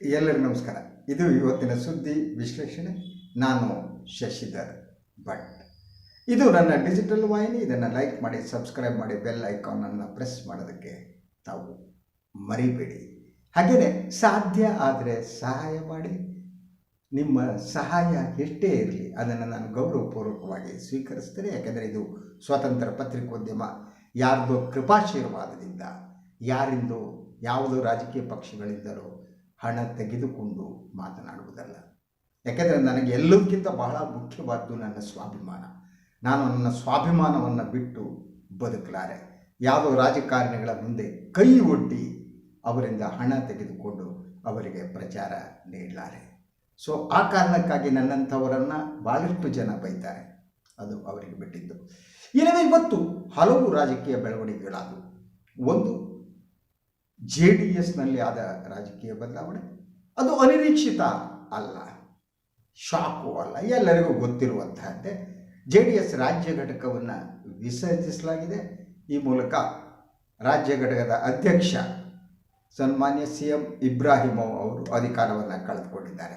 ಎಲ್ಲರಿಗೂ ನಮಸ್ಕಾರ. ಇದು ಇವತ್ತಿನ ಸುದ್ದಿ ವಿಶ್ಲೇಷಣೆ. ನಾನು ಶಶಿಧರ್ ಭಟ್. ಇದು ನನ್ನ ಡಿಜಿಟಲ್ ವಾಹಿನಿ. ಇದನ್ನು ಲೈಕ್ ಮಾಡಿ, ಸಬ್ಸ್ಕ್ರೈಬ್ ಮಾಡಿ, ಬೆಲ್ ಐಕಾನನ್ನು ಪ್ರೆಸ್ ಮಾಡೋದಕ್ಕೆ ತಾವು ಮರಿಬೇಡಿ. ಹಾಗೆಯೇ ಸಾಧ್ಯ ಆದರೆ ಸಹಾಯ ಮಾಡಿ. ನಿಮ್ಮ ಸಹಾಯ ಎಷ್ಟೇ ಇರಲಿ, ಅದನ್ನು ನಾನು ಗೌರವಪೂರ್ವಕವಾಗಿ ಸ್ವೀಕರಿಸ್ತೇನೆ. ಯಾಕೆಂದರೆ ಇದು ಸ್ವತಂತ್ರ ಪತ್ರಿಕೋದ್ಯಮ. ಯಾರದೋ ಕೃಪಾಶೀರ್ವಾದದಿಂದ, ಯಾರಿಂದೋ ಯಾವುದೋ ರಾಜಕೀಯ ಪಕ್ಷಗಳಿಂದಲೋ ಹಣ ತೆಗೆದುಕೊಂಡು ಮಾತನಾಡುವುದಲ್ಲ. ಯಾಕೆಂದರೆ ನನಗೆ ಎಲ್ಲಕ್ಕಿಂತ ಬಹಳ ಮುಖ್ಯವಾದ್ದು ನನ್ನ ಸ್ವಾಭಿಮಾನ. ನಾನು ನನ್ನ ಸ್ವಾಭಿಮಾನವನ್ನು ಬಿಟ್ಟು ಬದುಕಲಾರೆ. ಯಾವುದೋ ರಾಜಕಾರಣಿಗಳ ಮುಂದೆ ಕೈ ಒಡ್ಡಿ ಅವರಿಂದ ಹಣ ತೆಗೆದುಕೊಂಡು ಅವರಿಗೆ ಪ್ರಚಾರ ನೀಡಲಾರೆ. ಸೊ ಆ ಕಾರಣಕ್ಕಾಗಿ ನನ್ನಂಥವರನ್ನು ಭಾಳಷ್ಟು ಜನ ಬೈತಾರೆ. ಅದು ಅವರಿಗೆ ಬಿಟ್ಟಿದ್ದು. ಇಲ್ಲವೇ ಇವತ್ತು ಹಲವು ರಾಜಕೀಯ ಬೆಳವಣಿಗೆಗಳಾದವು. ಒಂದು ಜೆ ಡಿ ಎಸ್ನಲ್ಲಿ ಆದ ರಾಜಕೀಯ ಬದಲಾವಣೆ. ಅದು ಅನಿರೀಕ್ಷಿತ ಅಲ್ಲ, ಶಾಕು ಅಲ್ಲ, ಎಲ್ಲರಿಗೂ ಗೊತ್ತಿರುವಂತಹದ್ದೇ. ಜೆ ಡಿ ಎಸ್ ರಾಜ್ಯ ಘಟಕವನ್ನು ವಿಸರ್ಜಿಸಲಾಗಿದೆ. ಈ ಮೂಲಕ ರಾಜ್ಯ ಘಟಕದ ಅಧ್ಯಕ್ಷ ಸನ್ಮಾನ್ಯ ಸಿ ಎಂ ಇಬ್ರಾಹಿಮೋ ಅವರು ಅಧಿಕಾರವನ್ನು ಕಳೆದುಕೊಂಡಿದ್ದಾರೆ.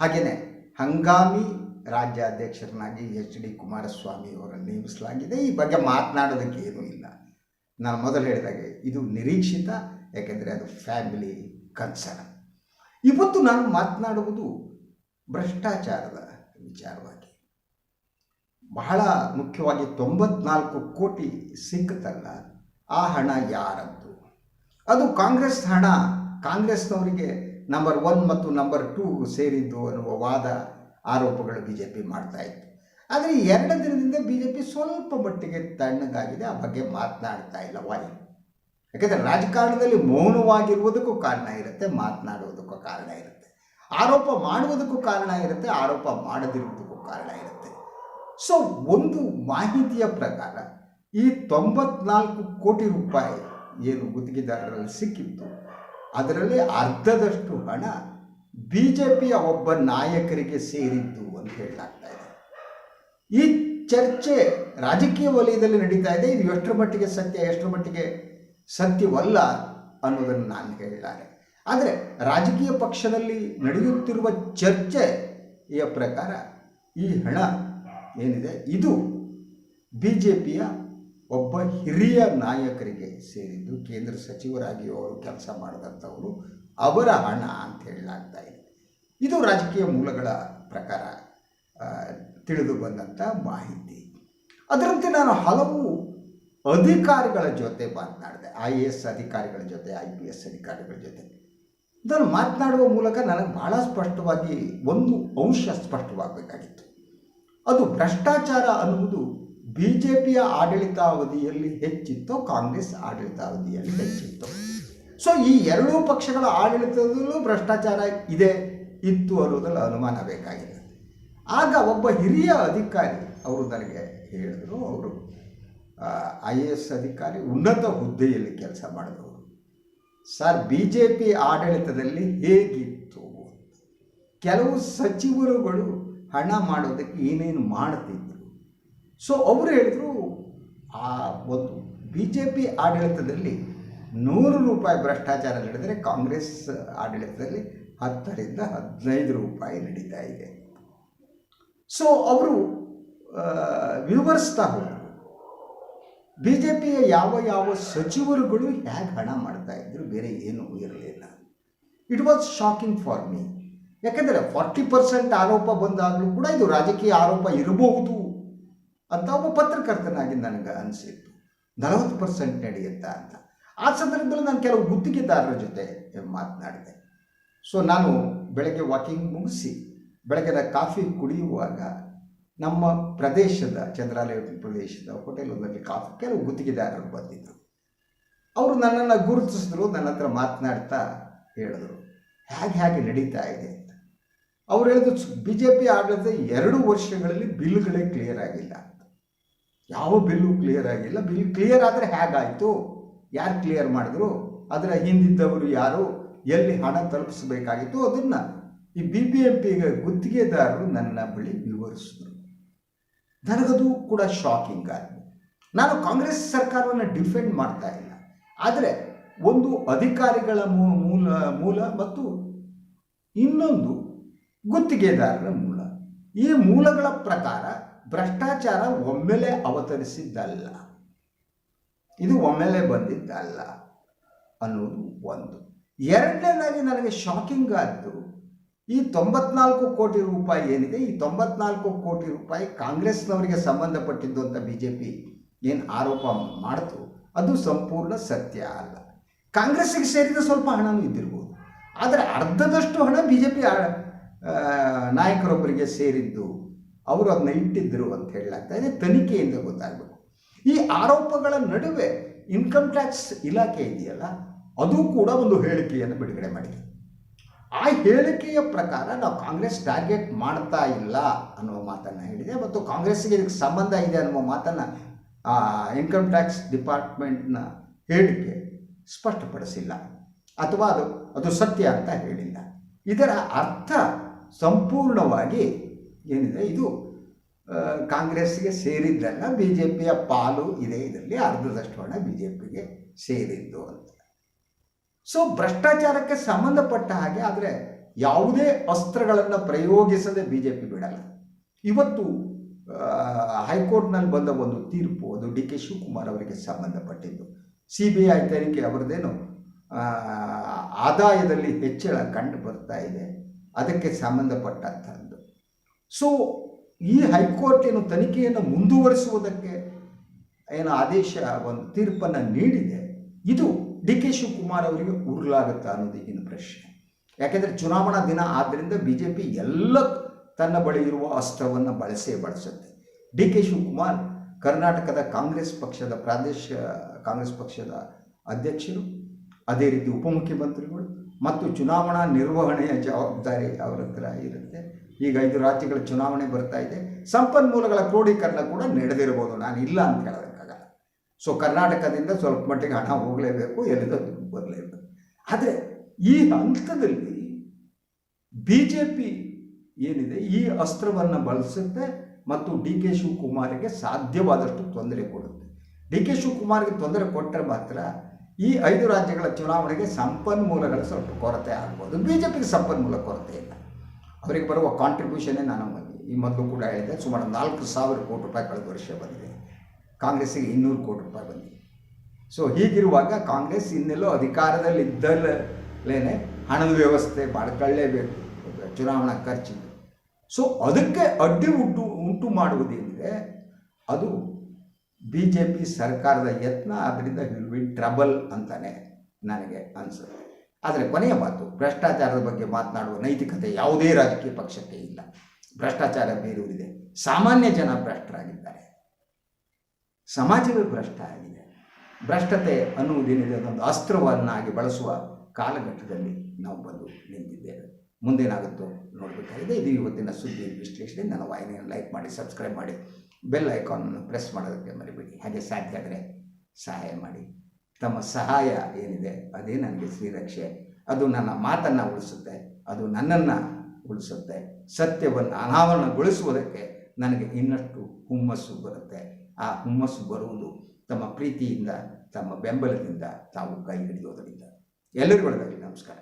ಹಾಗೆಯೇ ಹಂಗಾಮಿ ರಾಜ್ಯಾಧ್ಯಕ್ಷರನ್ನಾಗಿ ಎಚ್ ಡಿ ಕುಮಾರಸ್ವಾಮಿ ಅವರನ್ನು ನೇಮಿಸಲಾಗಿದೆ. ಈ ಬಗ್ಗೆ ಮಾತನಾಡೋದಕ್ಕೆ ಏನೂ ಇಲ್ಲ. ನಾನು ಮೊದಲು ಹೇಳಿದಾಗೆ ಇದು ನಿರೀಕ್ಷಿತ ಯಾಕೆಂದರೆ ಅದು ಫ್ಯಾಮಿಲಿ ಕನ್ಸರ್ನ್ ಇವತ್ತು ನಾನು ಮಾತನಾಡುವುದು ಭ್ರಷ್ಟಾಚಾರದ ವಿಚಾರವಾಗಿ. ಬಹಳ ಮುಖ್ಯವಾಗಿ ತೊಂಬತ್ನಾಲ್ಕು ಕೋಟಿ ಸಿಕ್ಕತಲ್ಲ ಆ ಹಣ ಯಾರದ್ದು? ಅದು ಕಾಂಗ್ರೆಸ್ ಹಣ, ಕಾಂಗ್ರೆಸ್ನವರಿಗೆ ನಂಬರ್ ಒನ್ ಮತ್ತು ನಂಬರ್ ಟೂ ಸೇರಿದ್ದು ಅನ್ನುವ ವಾದ ಆರೋಪಗಳು ಬಿ ಜೆ ಪಿ ಮಾಡ್ತಾ ಇತ್ತು. ಆದರೆ ಎರಡು ದಿನದಿಂದ ಬಿ ಜೆ ಪಿ ಸ್ವಲ್ಪ ಮಟ್ಟಿಗೆ ತಣ್ಣಗಾಗಿದೆ, ಆ ಬಗ್ಗೆ ಮಾತನಾಡ್ತಾ ಇಲ್ಲ. ವಾಯು ಯಾಕೆಂದರೆ ರಾಜಕಾರಣದಲ್ಲಿ ಮೌನವಾಗಿರುವುದಕ್ಕೂ ಕಾರಣ ಇರುತ್ತೆ, ಮಾತನಾಡುವುದಕ್ಕೂ ಕಾರಣ ಇರುತ್ತೆ. ಆರೋಪ ಮಾಡುವುದಕ್ಕೂ ಕಾರಣ ಇರುತ್ತೆ, ಆರೋಪ ಮಾಡದಿರುವುದಕ್ಕೂ ಕಾರಣ ಇರುತ್ತೆ. ಸೊ ಒಂದು ಮಾಹಿತಿಯ ಪ್ರಕಾರ ಈ ತೊಂಬತ್ನಾಲ್ಕು ಕೋಟಿ ರೂಪಾಯಿ ಏನು ಗುತ್ತಿಗೆದಾರರಲ್ಲಿ ಸಿಕ್ಕಿತ್ತು, ಅದರಲ್ಲಿ ಅರ್ಧದಷ್ಟು ಹಣ ಬಿ ಜೆ ಪಿಯ ಒಬ್ಬ ನಾಯಕರಿಗೆ ಸೇರಿದ್ದು ಅಂತ ಹೇಳಲಾಗ್ತಾ ಇದೆ. ಈ ಚರ್ಚೆ ರಾಜಕೀಯ ವಲಯದಲ್ಲಿ ನಡೀತಾ ಇದೆ, ಇದು ಎಷ್ಟರ ಮಟ್ಟಿಗೆ ಸತ್ಯ, ಎಷ್ಟರ ಮಟ್ಟಿಗೆ ಸತ್ಯವಲ್ಲ ಅನ್ನೋದನ್ನು ನಾನು ಹೇಳಿದ್ದಾರೆ. ಆದರೆ ರಾಜಕೀಯ ಪಕ್ಷದಲ್ಲಿ ನಡೆಯುತ್ತಿರುವ ಚರ್ಚೆಯ ಪ್ರಕಾರ ಈ ಹಣ ಏನಿದೆ? ಇದು ಬಿ ಜೆ ಪಿಯ ಒಬ್ಬ ಹಿರಿಯ ನಾಯಕರಿಗೆ ಸೇರಿದ್ದು, ಕೇಂದ್ರ ಸಚಿವರಾಗಿ ಅವರು ಕೆಲಸ ಮಾಡಿದಂಥವರು, ಅವರ ಹಣ ಅಂತ ಹೇಳಲಾಗ್ತಾ ಇದೆ. ಇದು ರಾಜಕೀಯ ಮೂಲಗಳ ಪ್ರಕಾರ ತಿಳಿದು ಬಂದಂಥ ಮಾಹಿತಿ. ಅದರಂತೆ ನಾನು ಹಲವು ಅಧಿಕಾರಿಗಳ ಜೊತೆ ಮಾತನಾಡಿದೆ. ಐ ಎ ಎಸ್ ಅಧಿಕಾರಿಗಳ ಜೊತೆ ಐ ಪಿ ಎಸ್ ಅಧಿಕಾರಿಗಳ ಜೊತೆ. ಇದನ್ನು ಮಾತನಾಡುವ ಮೂಲಕ ನನಗೆ ಬಹಳ ಸ್ಪಷ್ಟವಾಗಿ ಒಂದು ಅಂಶ ಸ್ಪಷ್ಟವಾಗಬೇಕಾಗಿತ್ತು. ಅದು ಭ್ರಷ್ಟಾಚಾರ ಅನ್ನುವುದು ಬಿ ಜೆ ಪಿಯ ಆಡಳಿತಾವಧಿಯಲ್ಲಿ ಹೆಚ್ಚಿತ್ತು, ಕಾಂಗ್ರೆಸ್ ಆಡಳಿತಾವಧಿಯಲ್ಲಿ ಹೆಚ್ಚಿತ್ತು. ಸೊ ಈ ಎರಡೂ ಪಕ್ಷಗಳ ಆಡಳಿತದಲ್ಲೂ ಭ್ರಷ್ಟಾಚಾರ ಇದೆ, ಇತ್ತು ಅನ್ನೋದ್ರಲ್ಲಿ ಅನುಮಾನ ಬೇಕಾಗಿದೆ ಆಗ ಒಬ್ಬ ಹಿರಿಯ ಅಧಿಕಾರಿ ಅವರು ನನಗೆ ಹೇಳಿದರು, ಅವರು ಐ ಎ ಎಸ್ ಅಧಿಕಾರಿ ಉನ್ನತ ಹುದ್ದೆಯಲ್ಲಿ ಕೆಲಸ ಮಾಡಿದವರು. ಸರ್ ಬಿ ಜೆ ಪಿ ಆಡಳಿತದಲ್ಲಿ ಹೇಗಿತ್ತು ಕೆಲವು ಸಚಿವರುಗಳು ಹಣ ಮಾಡೋದಕ್ಕೆ ಏನೇನು ಮಾಡ್ತಿದ್ರು. ಸೊ ಅವರು ಹೇಳಿದ್ರು, ಆ, ಒಂದು ಬಿ ಜೆ ಪಿ ಆಡಳಿತದಲ್ಲಿ ನೂರು ರೂಪಾಯಿ ಭ್ರಷ್ಟಾಚಾರ ನಡೆದರೆ ಕಾಂಗ್ರೆಸ್ ಆಡಳಿತದಲ್ಲಿ ಹತ್ತರಿಂದ ಹದಿನೈದು ರೂಪಾಯಿ ನಡೀತಾ ಇದೆ ಸೊ ಅವರು ವಿವರಿಸ್ತಾ ಹೋದರು. ಬಿ ಜೆ ಪಿಯ ಯಾವ ಯಾವ ಸಚಿವರುಗಳು ಹೇಗೆ ಹಣ ಮಾಡ್ತಾ ಇದ್ರು ಬೇರೆ ಏನೂ ಇರಲಿಲ್ಲ. It was shocking for me ಯಾಕೆಂದರೆ ಫಾರ್ಟಿ ಪರ್ಸೆಂಟ್ ಆರೋಪ ಬಂದಾಗಲೂ ಕೂಡ ಇದು ರಾಜಕೀಯ ಆರೋಪ ಇರಬಹುದು ಅಂತ ಒಬ್ಬ ಪತ್ರಕರ್ತನಾಗಿ ನನಗೆ ಅನಿಸಿತ್ತು. ನಲವತ್ತು ಪರ್ಸೆಂಟ್ ನಡೆಯುತ್ತಾ ಅಂತ. ಆ ಸಂದರ್ಭದಲ್ಲಿ ನಾನು ಕೆಲವು ಗುತ್ತಿಗೆದಾರರ ಜೊತೆ ಮಾತನಾಡಿದೆ. ಸೊ ನಾನು ಬೆಳಗ್ಗೆ ವಾಕಿಂಗ್ ಮುಗಿಸಿ ಬೆಳಗ್ಗೆ ಕಾಫಿ ಕುಡಿಯುವಾಗ ನಮ್ಮ ಪ್ರದೇಶದ ಚಂದ್ರಾಲಯ ಪ್ರದೇಶದ ಹೋಟೆಲೊಂದರಲ್ಲಿ ಕಾಫಿ, ಕೆಲವು ಗುತ್ತಿಗೆದಾರರು ಬಂದಿದ್ದರು ಅವರು ನನ್ನನ್ನು ಗುರುತಿಸಿದ್ರು, ನನ್ನ ಹತ್ರ ಮಾತನಾಡ್ತಾ ಹೇಳಿದ್ರು. ಹೇಗೆ ಹೇಗೆ ನಡೀತಾ ಇದೆ ಅಂತ. ಅವ್ರು ಹೇಳಿದ್ರು ಬಿ ಜೆ ಪಿ ಆಡಳಿತ ಎರಡು ವರ್ಷಗಳಲ್ಲಿ ಬಿಲ್ಗಳೇ ಕ್ಲಿಯರ್ ಆಗಿಲ್ಲ ಅಂತ. ಯಾವ ಬಿಲ್ಲು ಕ್ಲಿಯರ್ ಆಗಿಲ್ಲ. ಬಿಲ್ ಕ್ಲಿಯರ್ ಆದರೆ ಹೇಗಾಯಿತು ಯಾರು ಕ್ಲಿಯರ್ ಮಾಡಿದ್ರು? ಅದರ ಹಿಂದಿದ್ದವರು ಯಾರು? ಎಲ್ಲಿ ಹಣ ತಲುಪಿಸಬೇಕಾಗಿತ್ತು? ಅದನ್ನು ಈ ಬಿ ಬಿ ಎಂ ಪಿ ಗುತ್ತಿಗೆದಾರರು ನನ್ನ ಬಳಿ ವಿವರಿಸಿದ್ರು. ನನಗದು ಕೂಡ ಶಾಕಿಂಗ್ ಆಯಿತು ನಾನು ಕಾಂಗ್ರೆಸ್ ಸರ್ಕಾರವನ್ನು ಡಿಫೆಂಡ್ ಮಾಡ್ತಾ ಇಲ್ಲ. ಆದರೆ ಒಂದು ಅಧಿಕಾರಿಗಳ ಮೂಲ ಮೂಲ ಮತ್ತು ಇನ್ನೊಂದು ಗುತ್ತಿಗೆದಾರರ ಮೂಲ. ಈ ಮೂಲಗಳ ಪ್ರಕಾರ ಭ್ರಷ್ಟಾಚಾರ ಒಮ್ಮೆಲೆ ಅವತರಿಸಿದ್ದಲ್ಲ. ಇದು ಒಮ್ಮೆಲೆ ಬಂದಿದ್ದಲ್ಲ ಅನ್ನೋದು ಒಂದು. ಎರಡನೇದಾಗಿ ನನಗೆ ಶಾಕಿಂಗ್ ಆದ್ದು ಈ ತೊಂಬತ್ನಾಲ್ಕು ಕೋಟಿ ರೂಪಾಯಿ ಏನಿದೆ, ಈ ತೊಂಬತ್ನಾಲ್ಕು ಕೋಟಿ ರೂಪಾಯಿ ಕಾಂಗ್ರೆಸ್ನವರಿಗೆ ಸಂಬಂಧಪಟ್ಟಿದ್ದು ಅಂತ ಬಿ ಜೆ ಪಿ ಏನು ಆರೋಪ ಮಾಡಿತು, ಅದು ಸಂಪೂರ್ಣ ಸತ್ಯ ಅಲ್ಲ. ಕಾಂಗ್ರೆಸ್ಸಿಗೆ ಸೇರಿದ ಸ್ವಲ್ಪ ಹಣವೂ ಇದ್ದಿರ್ಬೋದು. ಆದರೆ ಅರ್ಧದಷ್ಟು ಹಣ ಬಿ ಜೆ ಪಿ ನಾಯಕರೊಬ್ಬರಿಗೆ ಸೇರಿದ್ದು, ಅವರು ಅದನ್ನ ಇಟ್ಟಿದ್ದರು ಅಂತ ಹೇಳಲಾಗ್ತಾ ಇದೆ, ತನಿಖೆಯಿಂದ ಗೊತ್ತಾಗಬೇಕು. ಈ ಆರೋಪಗಳ ನಡುವೆ ಇನ್ಕಮ್ ಟ್ಯಾಕ್ಸ್ ಇಲಾಖೆ ಇದೆಯಲ್ಲ, ಅದು ಕೂಡ ಒಂದು ಹೇಳಿಕೆಯನ್ನು ಬಿಡುಗಡೆ ಮಾಡಿದೆ. ಆ ಹೇಳಿಕೆಯ ಪ್ರಕಾರ ನಾವು ಕಾಂಗ್ರೆಸ್ ಟಾರ್ಗೆಟ್ ಮಾಡ್ತಾ ಇಲ್ಲ ಅನ್ನುವ ಮಾತನ್ನು ಹೇಳಿದೆ. ಮತ್ತು ಕಾಂಗ್ರೆಸ್ಗೆ ಇದಕ್ಕೆ ಸಂಬಂಧ ಇದೆ ಅನ್ನುವ ಮಾತನ್ನು ಇನ್ಕಮ್ ಟ್ಯಾಕ್ಸ್ ಡಿಪಾರ್ಟ್ಮೆಂಟ್ನ ಹೇಳಿಕೆ ಸ್ಪಷ್ಟಪಡಿಸಿಲ್ಲ. ಅಥವಾ ಅದು ಅದು ಸತ್ಯ ಅಂತ ಹೇಳಿಲ್ಲ. ಇದರ ಅರ್ಥ ಸಂಪೂರ್ಣವಾಗಿ ಏನಿದೆ, ಇದು ಕಾಂಗ್ರೆಸ್ಗೆ ಸೇರಿದ್ದಲ್ಲ ಬಿ ಜೆ ಪಿಯ ಪಾಲು ಇದೆ ಇದರಲ್ಲಿ, ಅರ್ಧದಷ್ಟು ಹಣ ಬಿ ಜೆ ಪಿಗೆ ಸೇರಿದ್ದು ಅಂತ. ಸೊ ಭ್ರಷ್ಟಾಚಾರಕ್ಕೆ ಸಂಬಂಧಪಟ್ಟ ಹಾಗೆ ಆದರೆ ಯಾವುದೇ ಅಸ್ತ್ರಗಳನ್ನು ಪ್ರಯೋಗಿಸದೆ ಬಿ ಜೆ ಪಿ ಬಿಡಲ್ಲ. ಇವತ್ತು ಹೈಕೋರ್ಟ್ನಲ್ಲಿ ಬಂದ ಒಂದು ತೀರ್ಪು, ಅದು ಡಿ ಕೆ ಶಿವಕುಮಾರ್ ಅವರಿಗೆ ಸಂಬಂಧಪಟ್ಟಿದ್ದು. ಸಿ ಬಿ ಐ ತನಿಖೆ ಅವರದೇನು ಆದಾಯದಲ್ಲಿ ಹೆಚ್ಚಳ ಕಂಡು ಬರ್ತಾ ಇದೆ. ಅದಕ್ಕೆ ಸಂಬಂಧಪಟ್ಟಂಥದ್ದು. ಸೊ ಈ ಹೈಕೋರ್ಟ್ ಏನು ತನಿಖೆಯನ್ನು ಮುಂದುವರಿಸುವುದಕ್ಕೆ ಏನು ಆದೇಶ, ಒಂದು ತೀರ್ಪನ್ನು ನೀಡಿದೆ. ಇದು ಡಿ ಕೆ ಶಿವಕುಮಾರ್ ಅವರಿಗೆ ಉರುಳಾಗುತ್ತಾ ಅನ್ನೋದು ಈಗಿನ ಪ್ರಶ್ನೆ. ಯಾಕೆಂದರೆ ಚುನಾವಣಾ ದಿನ ಆದ್ದರಿಂದ ಬಿ ಜೆ ಪಿ ಎಲ್ಲ ತನ್ನ ಬಳಿ ಇರುವ ಅಸ್ತ್ರವನ್ನು ಬಳಸೇ ಬಳಸುತ್ತೆ. ಡಿ ಕೆ ಶಿವಕುಮಾರ್ ಕರ್ನಾಟಕದ ಕಾಂಗ್ರೆಸ್ ಪಕ್ಷದ ಪ್ರಾದೇಶ, ಕಾಂಗ್ರೆಸ್ ಪಕ್ಷದ ಅಧ್ಯಕ್ಷರು, ಅದೇ ರೀತಿ ಉಪಮುಖ್ಯಮಂತ್ರಿಗಳು ಮತ್ತು ಚುನಾವಣಾ ನಿರ್ವಹಣೆಯ ಜವಾಬ್ದಾರಿ ಅವರ ಹತ್ರ ಇರುತ್ತೆ. ಈಗ ಐದು ರಾಜ್ಯಗಳ ಚುನಾವಣೆ ಬರ್ತಾ ಇದೆ. ಸಂಪನ್ಮೂಲಗಳ ಕ್ರೋಢೀಕರಣ ಕೂಡ ನಡೆದಿರ್ಬೋದು ನಾನು ಇಲ್ಲ ಅಂತ ಹೇಳೋದಕ್ಕಾಗಲ್ಲ ಸೊ ಕರ್ನಾಟಕದಿಂದ ಸ್ವಲ್ಪ ಮಟ್ಟಿಗೆ ಹಣ ಹೋಗಲೇಬೇಕು, ಎಲ್ಲಿಂದ ದುಡ್ಡು ಬರಲೇಬೇಕು. ಆದರೆ ಈ ಹಂತದಲ್ಲಿ ಬಿ ಜೆ ಪಿ ಏನಿದೆ, ಈ ಅಸ್ತ್ರವನ್ನು ಬಳಸುತ್ತೆ ಮತ್ತು ಡಿ ಕೆ ಶಿವಕುಮಾರಿಗೆ ಸಾಧ್ಯವಾದಷ್ಟು ತೊಂದರೆ ಕೊಡುತ್ತೆ. ಡಿ ಕೆ ಶಿವಕುಮಾರ್ಗೆ ತೊಂದರೆ ಕೊಟ್ಟರೆ ಮಾತ್ರ ಈ ಐದು ರಾಜ್ಯಗಳ ಚುನಾವಣೆಗೆ ಸಂಪನ್ಮೂಲಗಳ ಸ್ವಲ್ಪ ಕೊರತೆ ಆಗ್ಬೋದು. ಬಿ ಜೆ ಪಿಗೆ ಸಂಪನ್ಮೂಲ ಕೊರತೆ ಇಲ್ಲ. ಅವರಿಗೆ ಬರುವ ಕಾಂಟ್ರಿಬ್ಯೂಷನೇ ನಾನು ಈ ಮೊದಲು ಕೂಡ ಹೇಳಿದೆ, ಸುಮಾರು ನಾಲ್ಕು ಸಾವಿರ ಕೋಟಿ ರೂಪಾಯಿ ಕಳೆದ ವರ್ಷ ಬಂದಿದೆ. ಕಾಂಗ್ರೆಸ್ಸಿಗೆ ಇನ್ನೂರು ಕೋಟಿ ರೂಪಾಯಿ ಬಂದಿದೆ. ಸೊ ಹೀಗಿರುವಾಗ ಕಾಂಗ್ರೆಸ್ ಇನ್ನೆಲ್ಲೋ ಅಧಿಕಾರದಲ್ಲಿ ಇದ್ದಲ್ಲೇ ಹಣದ ವ್ಯವಸ್ಥೆ ಮಾಡ್ಕೊಳ್ಳೇಬೇಕು, ಚುನಾವಣಾ ಖರ್ಚಿಗೆ ಸೊ ಅದಕ್ಕೆ ಅಡ್ಡಿ ಉಂಟು ಉಂಟು ಮಾಡುವುದೇನಿದೆ, ಅದು ಬಿ ಜೆ ಪಿ ಸರ್ಕಾರದ ಯತ್ನ, ಅದರಿಂದ ವಿಲ್ ಬಿ ಟ್ರಬಲ್ ಅಂತಾನೆ ನನಗೆ ಅನಿಸುತ್ತೆ. ಆದರೆ ಕೊನೆಯ ಮಾತು, ಭ್ರಷ್ಟಾಚಾರದ ಬಗ್ಗೆ ಮಾತನಾಡುವ ನೈತಿಕತೆ ಯಾವುದೇ ರಾಜಕೀಯ ಪಕ್ಷಕ್ಕೆ ಇಲ್ಲ. ಭ್ರಷ್ಟಾಚಾರ ಬೇರೂರಿದೆ. ಸಾಮಾನ್ಯ ಜನ ಭ್ರಷ್ಟರಾಗಿದ್ದಾರೆ. ಸಮಾಜವೇ ಭ್ರಷ್ಟ ಆಗಿದೆ. ಭ್ರಷ್ಟತೆ ಅನ್ನುವುದೇನಿದೆ ಅದೊಂದು ಅಸ್ತ್ರವನ್ನಾಗಿ ಬಳಸುವ ಕಾಲಘಟ್ಟದಲ್ಲಿ ನಾವು ಬಂದು ನಿಂತಿದ್ದೇವೆ. ಮುಂದೇನಾಗುತ್ತೋ ನೋಡಬೇಕಾಗಿದೆ. ಇದು ಇವತ್ತಿನ ಸುದ್ದಿ ವಿಶ್ಲೇಷಣೆ. ನನ್ನ ವಾಹಿನಿಯನ್ನು ಲೈಕ್ ಮಾಡಿ, ಸಬ್ಸ್ಕ್ರೈಬ್ ಮಾಡಿ, ಬೆಲ್ ಐಕಾನನ್ನು ಪ್ರೆಸ್ ಮಾಡೋದಕ್ಕೆ ಮರಿಬೇಡಿ. ಹಾಗೆ ಸಾಧ್ಯ ಆದರೆ ಸಹಾಯ ಮಾಡಿ. ತಮ್ಮ ಸಹಾಯ ಏನಿದೆ ಅದೇ ನನಗೆ ಶ್ರೀರಕ್ಷೆ. ಅದು ನನ್ನ ಮಾತನ್ನು ಉಳಿಸುತ್ತೆ. ಅದು ನನ್ನನ್ನು ಉಳಿಸುತ್ತೆ. ಸತ್ಯವನ್ನು ಅನಾವರಣಗೊಳಿಸುವುದಕ್ಕೆ ನನಗೆ ಇನ್ನಷ್ಟು ಹುಮ್ಮಸ್ಸು ಬರುತ್ತೆ. ಆ ಹುಮ್ಮಸ್ಸು ಬರುವುದು ತಮ್ಮ ಪ್ರೀತಿಯಿಂದ ತಮ್ಮ ಬೆಂಬಲದಿಂದ ತಾವು ಕೈ ಹಿಡಿಯೋದರಿಂದ. ಎಲ್ಲರಿಗೂ ನಮಸ್ಕಾರ.